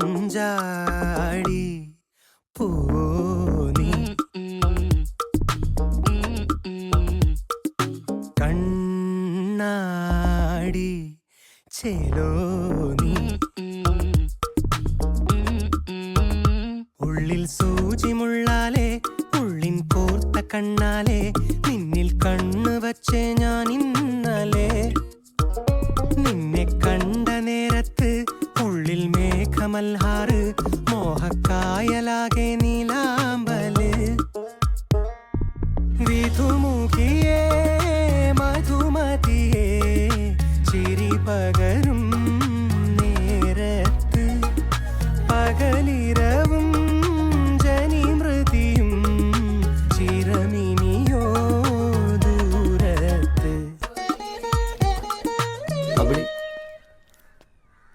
മഞ്ചാടി പൂനി. കണ്ണാടി ചേലോനി. ഉള്ളിൽ സൂചിമുള്ളാലേ ഉള്ളിൻ പോർത്ത കണ്ണാലേ നിന്നിൽ കണ്ണു വച്ചേ ഞാൻ ഇന്നലെ. മേഘമൽഹാറ് മോഹക്കായലാകെ നീലാമ്പൽ വിധുമുഖിയേ മധുമതിയേ ചിരി പകരും നേരത്ത് പകലിരവും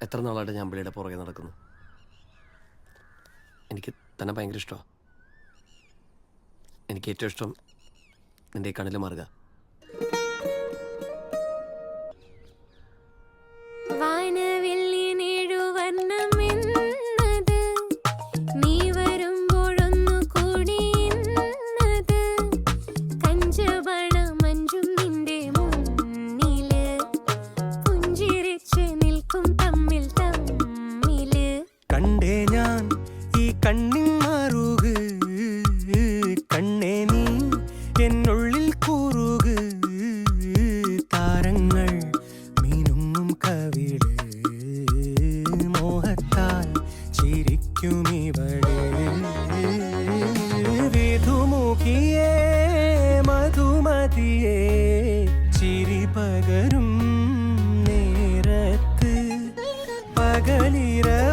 എത്ര നാളായിട്ട് ഞാൻ അമ്പിളിയുടെ പുറകെ നടക്കുന്നു? എനിക്ക് തന്നെ ഭയങ്കര ഇഷ്ടമാണ് എനിക്ക് ഏറ്റവും ഇഷ്ടം നിന്റെ കണ്ണിൽ മാറുക ും. നിൽക്കും ഈ കണ്ണിൻ മാറുക. കണ്ണേ നീ എന്നുള്ളിൽ കൂറുക. താരങ്ങൾ മീനുങ്ങും കവിൾ. മോഹത്താൽ ചിരിക്കും ഇവൾ. വിധുമുഖിയേ മധുമതിയേ ചിരി പകരും നേരത്ത് പകലിര